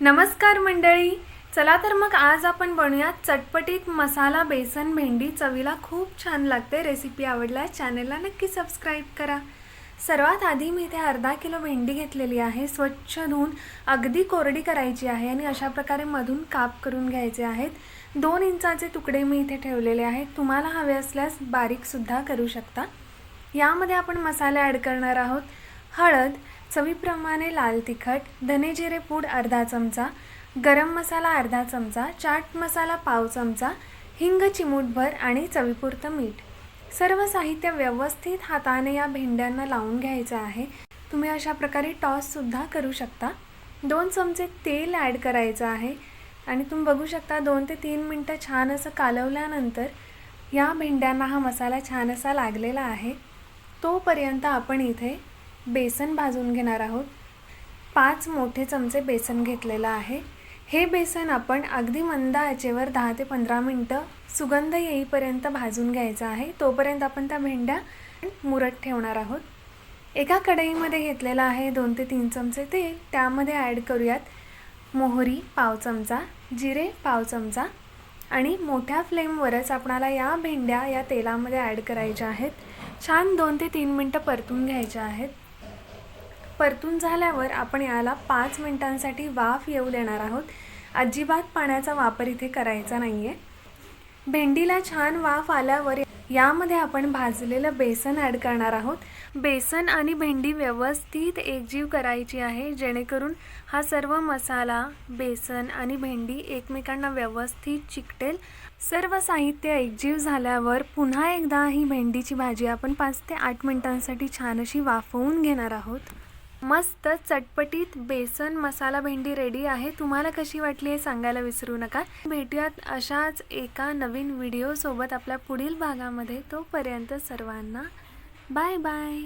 नमस्कार मंडळी. चला तर मग आज आपण बनवूया चटपटीत मसाला बेसन भेंडी चवीला खूप छान लागते रेसिपी आवडल्यास चॅनलला नक्की सबस्क्राईब करा. सर्वात आधी मी इथे अर्धा किलो भेंडी घेतलेली आहे. स्वच्छ धुवून अगदी कोरडी करायची आहे आणि अशा प्रकारे मधून काप करून घ्यायचे आहेत. दोन इंचाचे तुकडे मी इथे ठेवलेले आहेत. तुम्हाला हवे असल्यास बारीकसुद्धा करू शकता. यामध्ये आपण मसाले ॲड करणार आहोत. हळद चवीप्रमाणे लाल तिखट धने जिरे पूड अर्धा चमचा गरम मसाला अर्धा चमचा चाट मसाला पाव चमचा हिंग चिमूटभर आणि चवीपुरतं मीठ. सर्व साहित्य व्यवस्थित हाताने या भेंड्यांना लावून घ्यायचं आहे. तुम्ही अशा प्रकारे टॉससुद्धा करू शकता. दोन चमचे तेल ॲड करायचं आहे आणि तुम्ही बघू शकता दोन ते तीन मिनटं छान असं कालवल्यानंतर या भेंड्यांना हा मसाला छान असा लागलेला आहे. तोपर्यंत आपण इथे बेसन भाजून घेणार आहोत. पाच मोठे चमचे बेसन घेतलेलं आहे. हे बेसन आपण अगदी मंद आचेवर दहा ते पंधरा मिनटं सुगंध येईपर्यंत भाजून घ्यायचं आहे. तोपर्यंत आपण त्या भेंड्या मुरत ठेवणार आहोत. एका कढईमध्ये घेतलेलं आहे दोन ते तीन चमचे तेल. त्यामध्ये ॲड करूयात मोहरी पाव चमचा जिरे पाव चमचा आणि मोठ्या फ्लेमवरच आपणाला या भेंड्या या तेलामध्ये ॲड करायच्या आहेत. छान दोन ते तीन मिनटं परतून घ्यायच्या आहेत. परतून झाल्यावर आपण याला पाच मिनटांसाठी वाफ येऊ देणार आहोत. अजिबात पाण्याचा वापर इथे करायचा नाही आहे भेंडीला छान वाफ आल्यावर यामध्ये आपण भाजलेलं बेसन ॲड करणार आहोत. बेसन आणि भेंडी व्यवस्थित एकजीव करायची आहे. जेणेकरून हा सर्व मसाला बेसन आणि भेंडी एकमेकांना व्यवस्थित चिकटेल. सर्व साहित्य एकजीव झाल्यावर पुन्हा एकदा ही भेंडीची भाजी आपण पाच ते आठ मिनटांसाठी छान अशी वाफवून घेणार आहोत. मस्त चटपटीत बेसन मसाला भेंडी रेडी आहे. तुम्हाला कशी वाटली हे सांगायला विसरू नका. भेटूयात अशाच एका नवीन व्हिडिओसोबत आपल्या पुढील भागामध्ये. तोपर्यंत सर्वांना बाय बाय